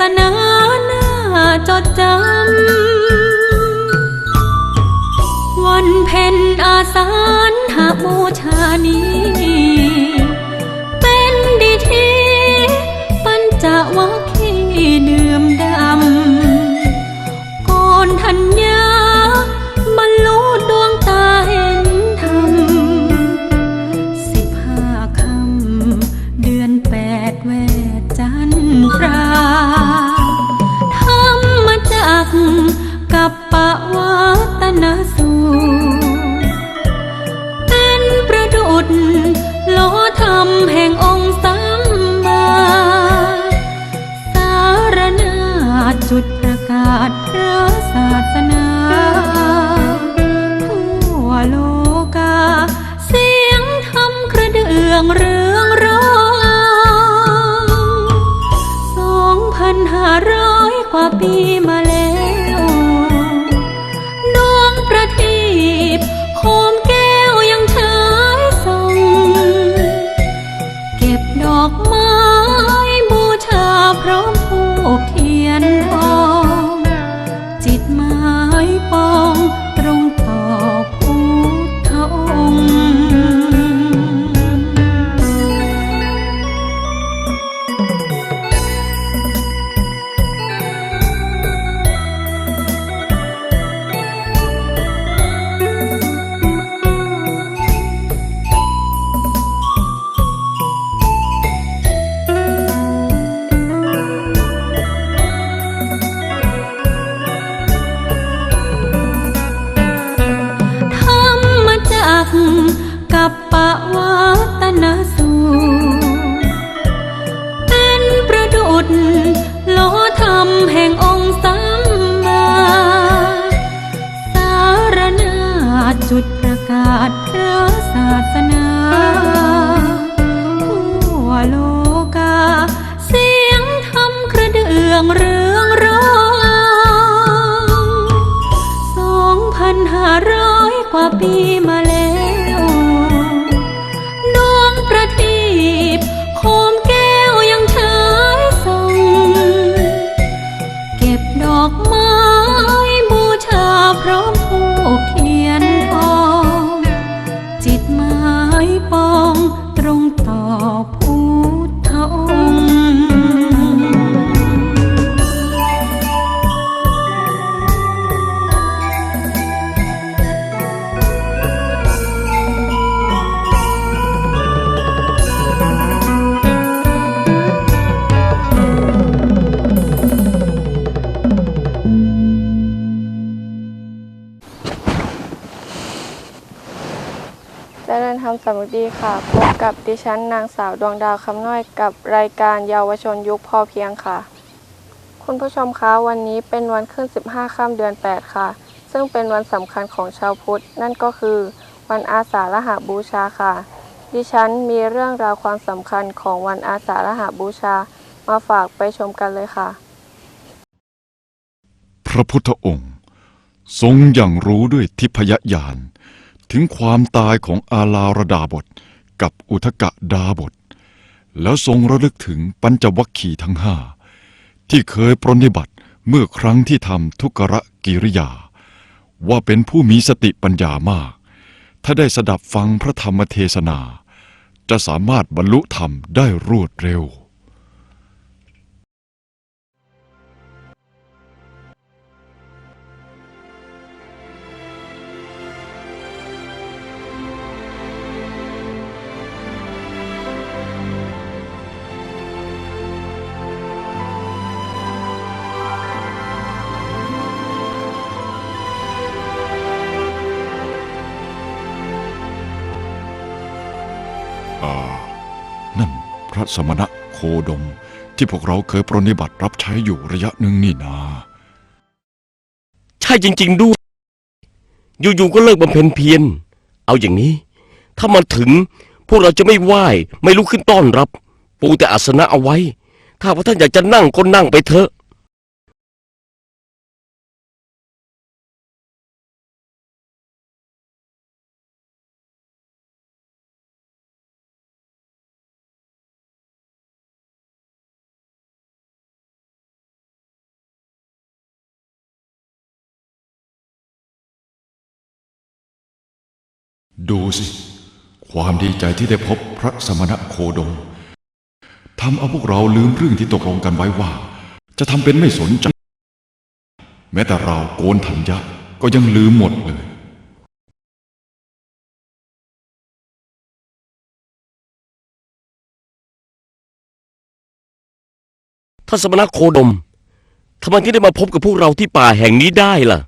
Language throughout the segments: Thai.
ษณาหน้าจดจำวันเพ็ญอาสา จุดประกาศพระศาสนาทั่วโลกา เสียงธรรมกระเดื่องเรืองร้องสองพันห้าร้อยกว่าปี กับดิฉันนางสาวดวงดาวคำน้อยกับรายการเยาวชนยุคพอเพียงค่ะ คุณผู้ชมคะวันนี้เป็นวันขึ้น 15ค่ำเดือน 8 ค่ะ ซึ่งเป็นวันสำคัญของชาวพุทธ นั่นก็คือ วันอาสาฬหาบูชาค่ะ ดิฉันมีเรื่องราวความสำคัญของวันอาสาฬหาบูชา มาฝากไปชมกันเลยค่ะ พระพุทธองค์ ทรงอย่างรู้ด้วยทิพยญาณถึงความตายของอาลาระดาบท กับอุทกะดาบท แล้วทรงระลึกถึงปัญจวัคคีย์ทั้งห้าที่เคยปรนนิบัติเมื่อครั้งที่ทำทุกรกิริยา ว่าเป็นผู้มีสติปัญญามาก ถ้าได้สดับฟังพระธรรมเทศนา จะสามารถบรรลุธรรมได้รวดเร็ว ระสมณะโคดม ที่พวกเราเคยปรนนิบัติรับใช้อยู่ระยะหนึ่งนี่นา ใช่จริง ๆด้วย อยู่ๆก็เลิกบำเพ็ญเพียร เอาอย่างนี้ ถ้ามันถึงพวกเราจะไม่ไหว้ไม่ลุกขึ้นต้อนรับ ปูแต่อาสนะเอาไว้ ถ้าว่าท่านอยากจะนั่งก็นั่งไปเถอะ ดูสิ ความดีใจที่ได้พบพระสมณะโคดมทำเอาพวกเราลืมเรื่องที่ตกลงกันไว้ว่า จะทำเป็นไม่สนใจ แม้แต่เราโกนถัญญะก็ยังลืมหมดเลย ท่านสมณะโคดมทำไมที่ได้มาพบกับพวกเราที่ป่าแห่งนี้ได้ล่ะ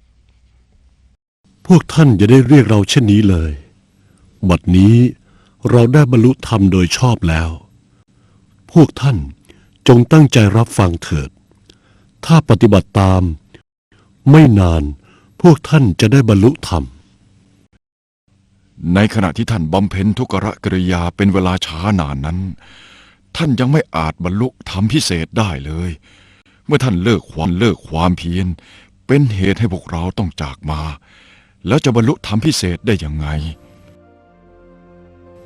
พวกท่านอย่าได้เรียกเราเช่นนี้เลย บัดนี้เราได้บรรลุธรรมโดยชอบแล้ว พวกท่านจงตั้งใจรับฟังเถิด ถ้าปฏิบัติตาม ไม่นานพวกท่านจะได้บรรลุธรรม ในขณะที่ท่านบำเพ็ญทุกรกิริยาเป็นเวลาช้านานนั้น ท่านยังไม่อาจบรรลุธรรมพิเศษได้เลย เมื่อท่านเลิกความเลิกความเพียร เป็นเหตุให้พวกเราต้องจากมา แล้วจะบรรลุธรรมพิเศษได้ยังไง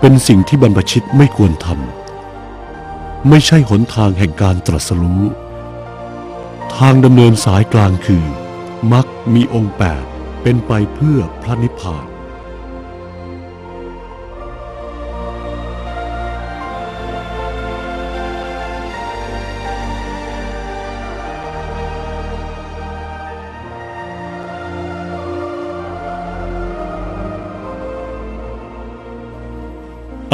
เป็นสิ่งที่บรรพชิตไม่ควรทำไม่ใช่หนทางแห่งการตรัสรู้ ทางดำเนินสายกลางคือมักมีองค์แปดเป็นไปเพื่อพระนิพพาน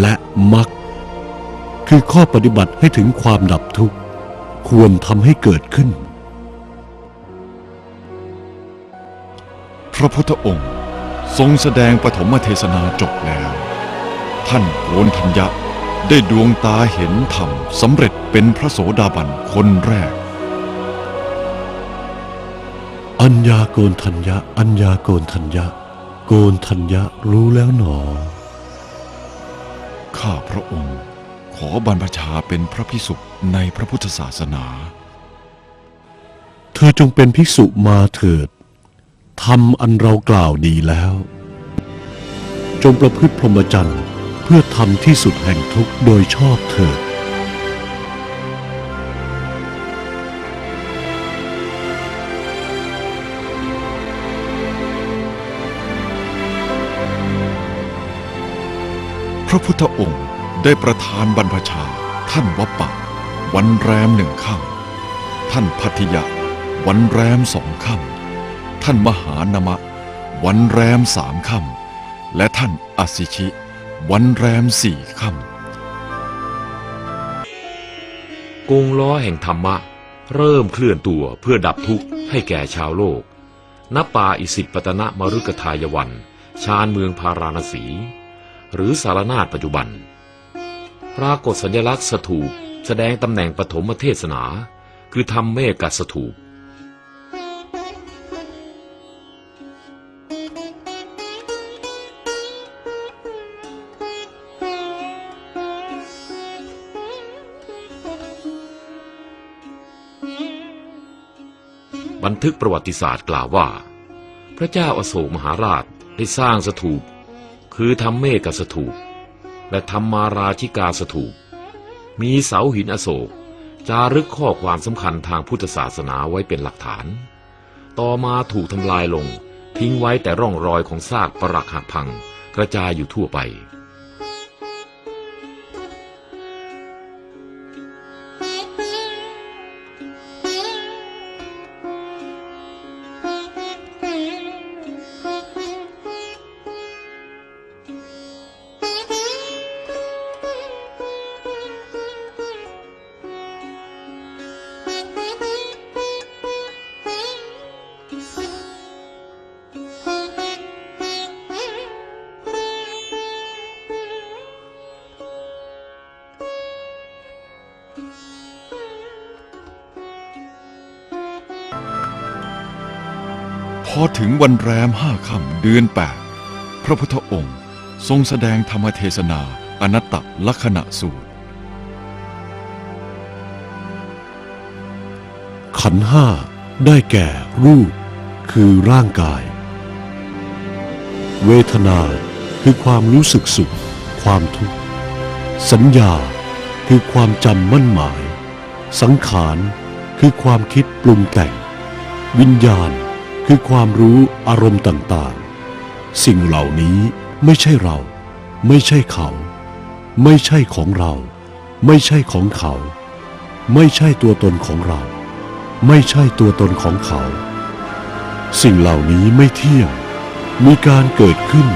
และมรรคคือข้อปฏิบัติให้ถึงความดับทุกข์ ควรทำให้เกิดขึ้น พระพุทธองค์ทรงแสดงปฐมเทศนาจบแล้ว ท่านโกนทัญญะได้ดวงตาเห็นธรรมสำเร็จเป็นพระโสดาบันคนแรก อัญญาโกนทัญญะ อัญญาโกนทัญญะ โกนทัญญะรู้แล้วหนอ ข้าพระองค์ ขอบรรพชาเป็นพระพิสุในพระพุทธศาสนา เธอจงเป็นภิกษุมาเถิดทำอันเรากล่าวดีแล้ว จงประพฤติพรหมจรรย์เพื่อทำที่สุดแห่งทุกข์โดยชอบเถิด ระพุทธองค์ได้ประทานบรรพชา ท่านวัปปะ วันแรมหนึ่งค่ำท่านพัทยะ วันแรมสองค่ำท่านมหานมะ วันแรมสามค่ำและท่านอสิชิ วันแรมสี่ค่ำกงล้อแห่งธรรมะ เริ่มเคลื่อนตัวเพื่อดับทุกข์ให้แก่ชาวโลกณป่าอิสิปตนะมรุกทายวัน ชานเมืองพาราณสี หรือสารนาฏปัจจุบัน ปรากฏสัญลักษณ์สถูปแสดงตำแหน่งปฐมเทศนา คือทำเมกัสถูป บันทึกประวัติศาสตร์กล่าวว่า พระเจ้าอาโศกมหาราชได้สร้างสถูป คือทำเมฆสถูป และธรรมาราชิกาสถูป มีเสาหินอโศก จารึกข้อความสำคัญทางพุทธศาสนาไว้เป็นหลักฐาน ต่อมาถูกทำลายลง ทิ้งไว้แต่ร่องรอยของซากปรักหักพัง กระจายอยู่ทั่วไป วันแรมห้าค่ำเดือนแปดพระพุทธองค์ทรงแสดงธรรมเทศนาอนัตตลักษณะสูตร ขันห้าได้แก่รูป คือร่างกาย เวทนาคือความรู้สึกสุข ความทุกข์ สัญญาคือความจำมั่นหมาย สังขารคือความคิดปรุงแต่ง วิญญาณ คือความรู้อารมณ์ต่างๆ สิ่งเหล่านี้ไม่ใช่เรา ไม่ใช่เขา ไม่ใช่ของเรา ไม่ใช่ของเขา ไม่ใช่ตัวตนของเรา ไม่ใช่ตัวตนของเขา สิ่งเหล่านี้ไม่เที่ยง มีการเกิดขึ้น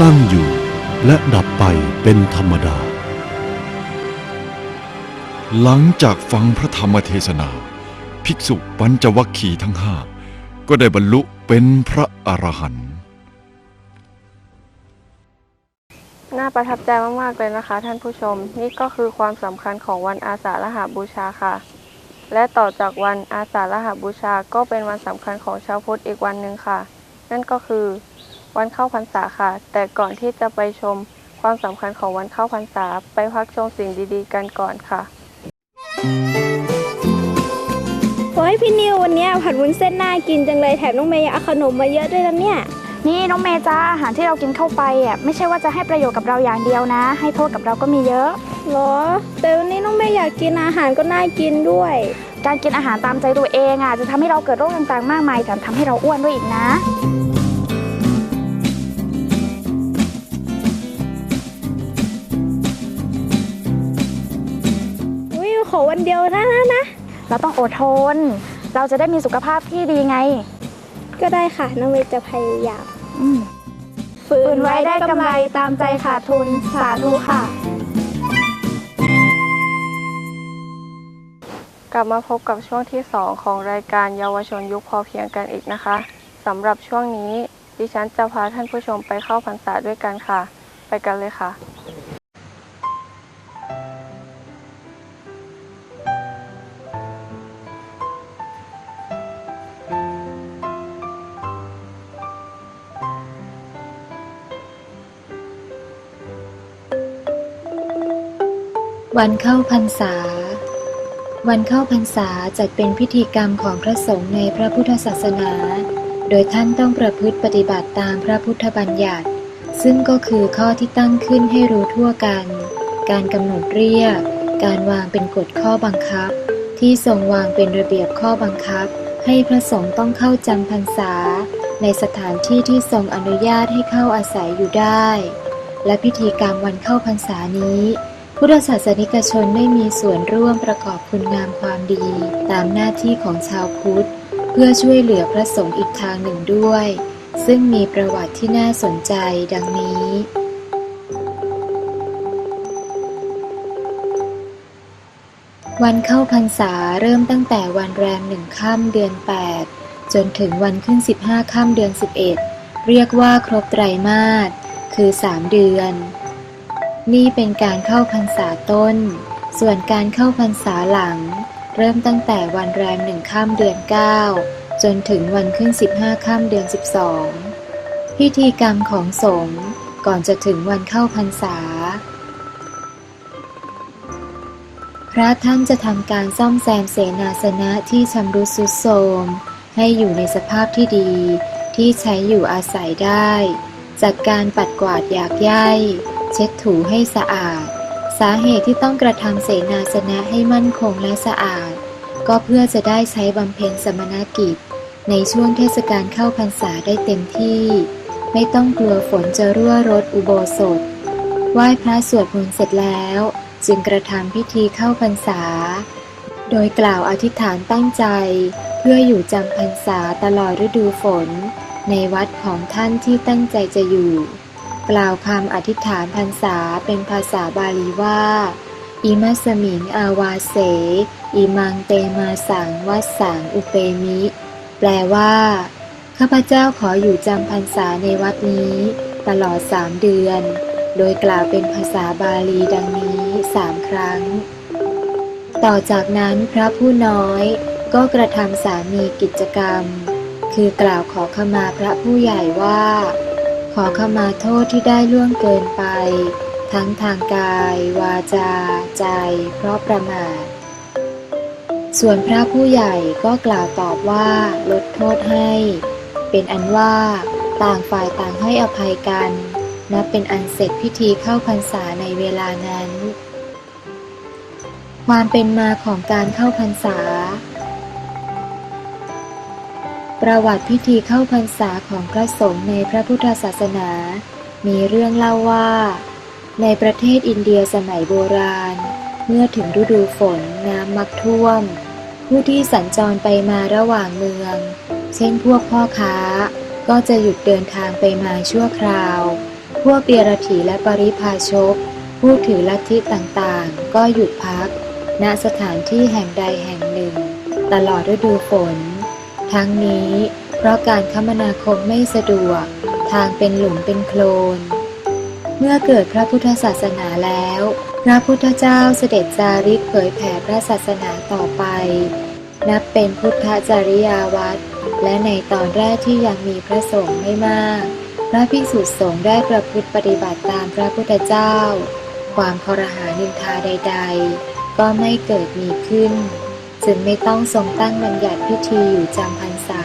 ตั้งอยู่ และดับไปเป็นธรรมดา หลังจากฟังพระธรรมเทศนา ภิกษุปัญจวัคคีย์ทั้งห้า ก็ได้บรรลุเป็นพระอรหันต์น่าประทับใจมากๆเลยนะคะ ท่านผู้ชม นี่ก็คือความสำคัญของวันอาสาฬหาบูชาค่ะ และต่อจากวันอาสาฬหาบูชาก็เป็นวันสำคัญของชาวพุทธอีกวันหนึ่งค่ะ นั่นก็คือวันเข้าพรรษาค่ะ แต่ก่อนที่จะไปชมความสำคัญของวันเข้าพรรษา ไปพักชมสิ่งดีๆ กันก่อนค่ะ โอ้ยพี่นิววันเนี้ยผัดวุ้นเส้นน่ากินจังเลยแถมน้องเมย์ยังเอาขนมมาเยอะด้วยนะเนี่ย นี่น้องเมย์จ้าอาหารที่เรากินเข้าไปอะไม่ใช่ว่าจะให้ประโยชน์กับเราอย่างเดียวนะ ให้โทษกับเราก็มีเยอะเหรอ แต่วันนี้น้องเมย์อยากกินอาหารก็น่ากินด้วย การกินอาหารตามใจตัวเองอะจะทำให้เราเกิดโรคต่างๆ มากมายแถมทำให้เราอ้วนด้วยอีกนะอุ้ยขอวันเดียวนะนะนะ เราต้องอดทน เราจะได้มีสุขภาพที่ดีไง ก็ได้ค่ะน้องเมย์จะพยายามอืม ฝืนไว้ได้กำไรตามใจขาดทุนสาธุค่ะ กลับมาพบกับช่วงที่ 2 ของรายการเยาวชนยุคพอเพียงกันอีกนะคะสำหรับช่วงนี้ ดิฉันจะพาท่านผู้ชมไปเข้าพรรษาด้วยกันค่ะ ไปกันเลยค่ะ วันเข้าพรรษา วันเข้าพรรษาจัดเป็นพิธีกรรมของพระสงฆ์ในพระพุทธศาสนา โดยท่านต้องประพฤติปฏิบัติตามพระพุทธบัญญัติ ซึ่งก็คือข้อที่ตั้งขึ้นให้รู้ทั่วกัน การกำหนดเรียก การวางเป็นกฎข้อบังคับ ที่ทรงวางเป็นระเบียบข้อบังคับ ให้พระสงฆ์ต้องเข้าจำพรรษา ในสถานที่ที่ทรงอนุญาตให้เข้าอาศัยอยู่ได้ และพิธีกรรมวันเข้าพรรษานี้ พุทธศาสนิกชนได้มีส่วนร่วมประกอบคุณงามความดี ตามหน้าที่ของชาวพุทธ เพื่อช่วยเหลือพระสงฆ์อีกทางหนึ่งด้วย ซึ่งมีประวัติที่น่าสนใจดังนี้ วันเข้าพรรษาเริ่มตั้งแต่วันแรมหนึ่งค่ำเดือน 8 จนถึงวันขึ้น 15 ค่ำเดือน 11 เรียกว่าครบไตรมาสคือ 3 เดือน นี่เป็นการเข้าพรรษาต้น ส่วนการเข้าพรรษาหลัง เริ่มตั้งแต่วันแรมหนึ่งค่ำเดือน 9 จนถึงวันขึ้น 15ค่ำเดือน 12 พิธีกรรมของสงฆ์ก่อนจะถึงวันเข้าพรรษา พระท่านจะทำการซ่อมแซมเสนาสนะที่ชำรุดทรุดโทรมให้อยู่ในสภาพที่ดีที่ใช้อยู่อาศัยได้ จัดการปัดกวาดอยากย่าย เช็ดถูให้สะอาด สาเหตุที่ต้องกระทำเสนาสนะให้มั่นคงและสะอาด ก็เพื่อจะได้ใช้บำเพ็ญสมณกิจ ในช่วงเทศกาลเข้าพรรษาได้เต็มที่ ไม่ต้องกลัวฝนจะรั่วรดอุโบสถ ไหว้พระสวดมนต์เสร็จแล้ว จึงกระทำพิธีเข้าพรรษา โดยกล่าวอธิษฐานตั้งใจ เพื่ออยู่จำพรรษาตลอดฤดูฝน ในวัดของท่านที่ตั้งใจจะอยู่ กล่าวคำอธิษฐานพรรษาเป็นภาษาบาลีว่า อิมัสมิงอาวาเส อิมังเตมาสังวัสสังอุเปมิ แปลว่า ข้าพเจ้าขออยู่จำพรรษาในวัดนี้ ตลอดสามเดือน โดยกล่าวเป็นภาษาบาลีดังนี้สามครั้ง ต่อจากนั้นพระผู้น้อยก็กระทำสามีกิจกรรม คือกล่าวขอขมาพระผู้ใหญ่ว่า ขอขมาโทษที่ได้ล่วงเกินไป ทั้งทางกาย วาจา ใจ เพราะประมาท ส่วนพระผู้ใหญ่ก็กล่าวตอบว่าลดโทษให้ เป็นอันว่าต่างฝ่ายต่างให้อภัยกัน นับเป็นอันเสร็จพิธีเข้าพรรษาในเวลานั้น ความเป็นมาของการเข้าพรรษา ประวัติพิธีเข้าพรรษาของพระสงฆ์ในพระพุทธศาสนา มีเรื่องเล่าว่า ในประเทศอินเดียสมัยโบราณ เมื่อถึงฤดูฝนน้ำมักท่วม ผู้ที่สัญจรไปมาระหว่างเมือง เช่นพวกพ่อค้า ก็จะหยุดเดินทางไปมาชั่วคราว พวกเดียรถีและปริพาชก ผู้ถือลัทธิต่างๆ ก็หยุดพัก ณสถานที่แห่งใดแห่งหนึ่ง ตลอดฤดูฝน ทั้งนี้ เพราะการคมนาคมไม่สะดวก ทางเป็นหลุมเป็นโคลน เมื่อเกิดพระพุทธศาสนาแล้ว พระพุทธเจ้าเสด็จจาริกเผยแผ่พระศาสนาต่อไป นับเป็นพุทธจริยาวัดและในตอนแรกที่ยังมีพระสงฆ์ไม่มาก พระภิกษุสงฆ์ได้ประพฤติปฏิบัติตามพระพุทธเจ้า ความคอรหานินทาใด ๆ ก็ไม่เกิดมีขึ้น จึงไม่ต้องทรงตั้งบัญญัติพิธีอยู่จำพรรษา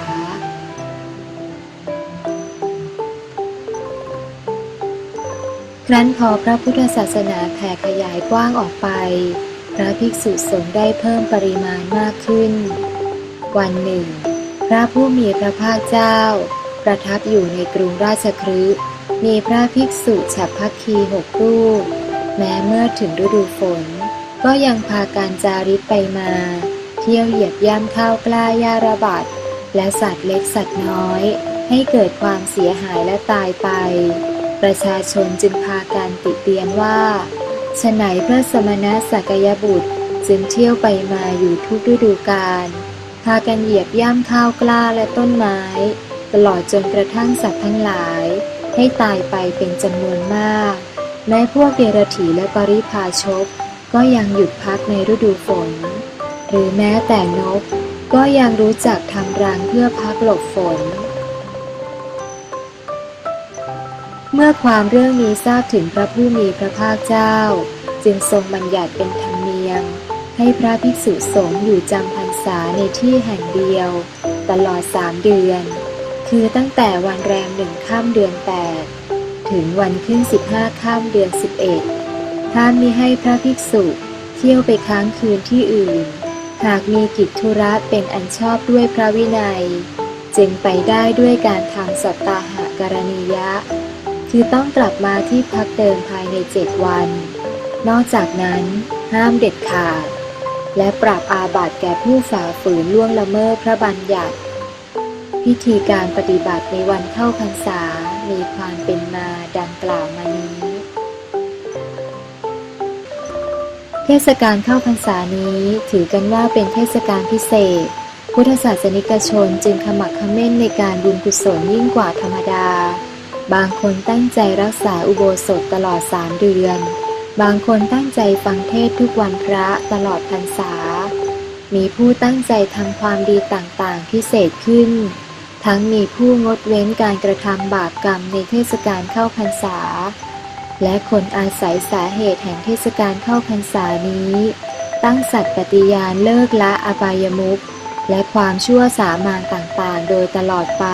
ครั้นพอพระพุทธศาสนาแผ่ขยายกว้างออกไป พระภิกษุสงฆ์ได้เพิ่มปริมาณมากขึ้น วันหนึ่ง พระผู้มีพระภาคเจ้า ประทับอยู่ในกรุงราชคฤห์มีพระภิกษุฉับพักคีหกรูป แม้เมื่อถึงฤดูฝน ก็ยังพาการจาริกไปมา ที่ยวเหยียบย่ำข้าวกล้ายาระบาดและสัตว์เล็กสัตว์น้อย ให้เกิดความเสียหายและตายไป ประชาชนจึงพากันติเตียนว่าฉไหนพระสมณะสักยบุตรจึงเที่ยวไปมาอยู่ทุกฤดูกาลพากันเหยียบย่ำข้าวกล้าและต้นไม้ ตลอดจนกระทั่งสัตว์ทั้งหลาย ให้ตายไปเป็นจำนวนมาก แม้พวกเดรถีและปริพาชกก็ยังหยุดพักในฤดูฝน หรือแม้แต่นกก็ยังรู้จักทำรังเพื่อพักหลบฝน เมื่อความเรื่องนี้ทราบถึงพระผู้มีพระภาคเจ้า จึงทรงบัญญัติเป็นธรรมเนียม ให้พระภิกษุสงฆ์อยู่จำพรรษาในที่แห่งเดียว ตลอดสามเดือน คือตั้งแต่วันแรมหนึ่งข้ามเดือนแปดถึงวันขึ้นสิบห้าข้ามเดือนสิบเอ็ดห้ามมิให้พระภิกษุเที่ยวไปค้างคืนที่อื่น หากมีกิจธุระเป็นอันชอบด้วยพระวินัย จึงไปได้ด้วยการทำสัตตาหากรณียะ คือต้องกลับมาที่พักเดิมภายในเจ็ดวัน นอกจากนั้นห้ามเด็ดขาด และปรับอาบัติแก่ผู้ฝ่าฝืนล่วงละเมิดพระบัญญัติ พิธีการปฏิบัติในวันเข้าพรรษามีความเป็นมาดังกล่าวมานี้ เทศกาลเข้าพรรษานี้ถือกันว่าเป็นเทศกาลพิเศษ พุทธศาสนิกชนจึงขมักเขม้นในการบุญกุศลยิ่งกว่าธรรมดา บางคนตั้งใจรักษาอุโบสถตลอดสามเดือน บางคนตั้งใจฟังเทศทุกวันพระตลอดพรรษา มีผู้ตั้งใจทำความดีต่างๆพิเศษขึ้น ทั้งมีผู้งดเว้นการกระทำบาปกรรมในเทศกาลเข้าพรรษา และคนอาศัยสาเหตุแห่งเทศกาลเข้าพรรษานี้ ตั้งสัตย์ปฏิญาณเลิกละอบายมุขและความชั่วสามานต่างๆ โดยตลอดไป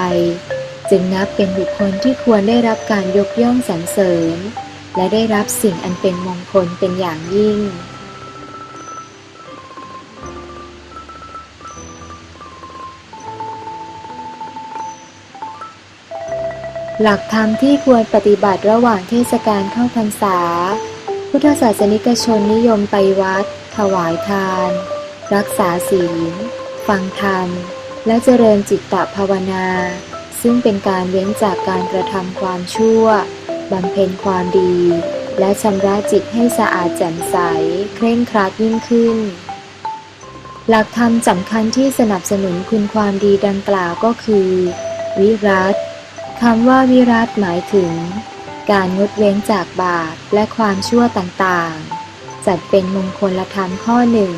จึงนับเป็นบุคคลที่ควรได้รับการยกย่องสรรเสริญ และได้รับสิ่งอันเป็นมงคลเป็นอย่างยิ่ง หลักธรรมที่ควรปฏิบัติระหว่างเทศกาลเข้าพรรษา พุทธศาสนิกชนนิยมไปวัด ถวายทาน รักษาศีล ฟังธรรม และเจริญจิตตภาวนา ซึ่งเป็นการเว้นจากการกระทำความชั่วบำเพ็ญความดี และชำระจิตให้สะอาดแจ่มใส เคร่งครัดยิ่งขึ้น หลักธรรมสำคัญที่สนับสนุนคุณความดีดังกล่าวก็คือ วิรัต คำว่าวิรัตหมายถึง การงดเว้นจากบาปและความชั่วต่างๆ จัดเป็นมงคลธรรมข้อหนึ่ง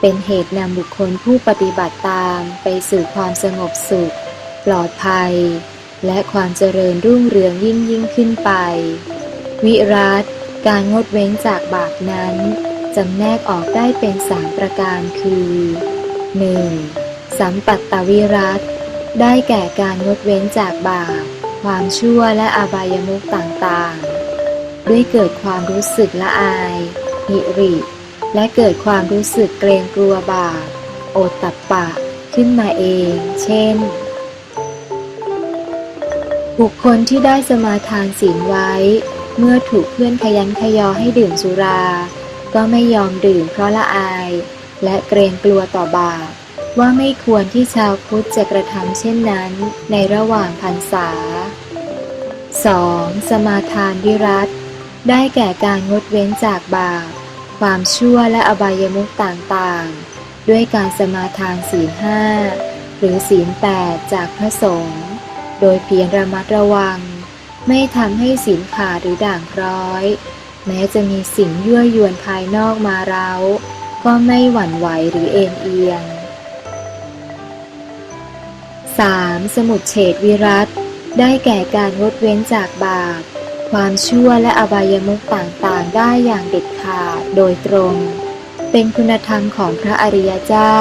เป็นเหตุนำบุคคลผู้ปฏิบัติตามไปสู่ความสงบสุข ปลอดภัย และความเจริญรุ่งเรืองยิ่งยิ่งขึ้นไป วิรัตการงดเว้นจากบาปนั้นจำแนกออกได้เป็นสามประการคือ 1. สัมปัตตวิรัต ได้แก่การงดเว้นจากบาป ความชั่วและอบายมุขต่างๆ ด้วยเกิดความรู้สึกละอายหิริ และเกิดความรู้สึกเกรงกลัวบาป โอตตัปปะ ขึ้นมาเอง เช่น บุคคลที่ได้สมาทานศีลไว้ เมื่อถูกเพื่อนขยันขยอให้ดื่มสุรา ก็ไม่ยอมดื่มเพราะละอาย และเกรงกลัวต่อบาป ว่าไม่ควรที่ชาวพุทธจะกระทำเช่นนั้นในระหว่างพรรษา 2. สมาทานวิรัตได้แก่การงดเว้นจากบาป ความชั่วและอบายมุขต่างๆ ด้วยการสมาทานศีลห้าหรือศีลแปดจากพระสงฆ์โดยเพียรระมัดระวัง ไม่ทำให้ศีลขาดหรือด่างพร้อย แม้จะมีสิ่งยั่วยวนภายนอกมาเร้าก็ไม่หวั่นไหวหรือเอ็นเอียง 3. สมุดเฉดวิรัตได้แก่การงดเว้นจากบาป ความชั่วและอบายมุขต่างๆ ได้อย่างเด็ดขาดโดยตรง เป็นคุณธรรมของพระอริยเจ้า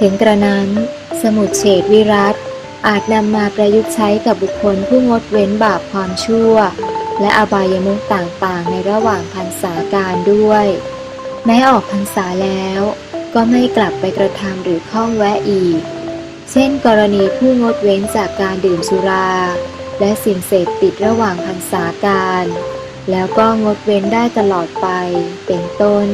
ถึงกระนั้น สมุดเฉดวิรัตอาจนำมาประยุกต์ใช้กับบุคคลผู้งดเว้นบาปความชั่ว และอบายมุขต่างๆ ในระหว่างพรรษาการด้วย แม้ออกพรรษาแล้ว ก็ไม่กลับไปกระทำหรือข้องแวะอีก เช่น กรณีผู้งดเว้นจากการดื่มสุรา และสิ่งเสพติดระหว่างพรรษาการ แล้วก็งดเว้นได้ตลอดไปเป็นต้น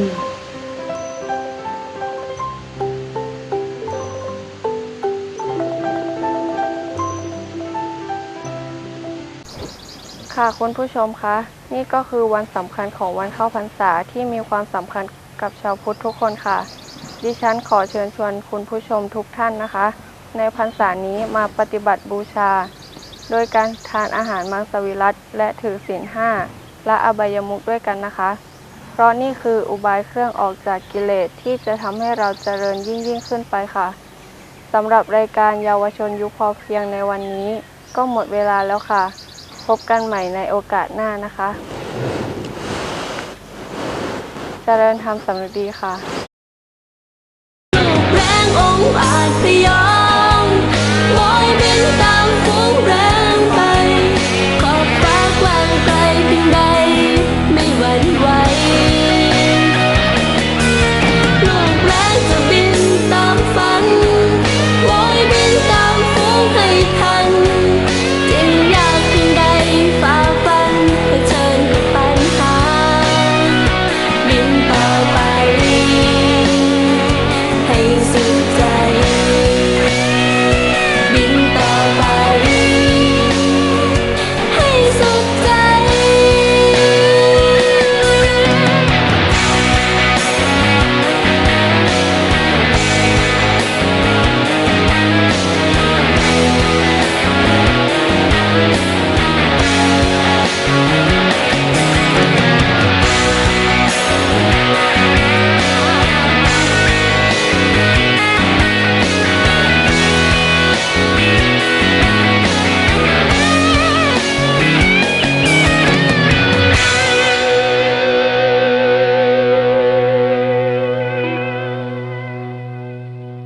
ค่ะคุณผู้ชมคะ นี่ก็คือวันสำคัญของวันเข้าพรรษาที่มีความสำคัญกับชาวพุทธทุกคนค่ะ ดิฉันขอเชิญชวนคุณผู้ชมทุกท่านนะคะ ในพรรษานี้มาปฏิบัติบูชา โดยการทานอาหารมังสวิรัตและถือศีลห้าและอบายมุขด้วยกันนะคะ เพราะนี่คืออุบายเครื่องออกจากกิเลสที่จะทำให้เราเจริญยิ่งยิ่งขึ้นไปค่ะสำหรับรายการเยาวชนยุคพอเพียงในวันนี้ ก็หมดเวลาแล้วค่ะ พบกันใหม่ในโอกาสหน้านะคะเจริญธรรมสำเร็จดีค่ะดสยองบอยบิน ตาม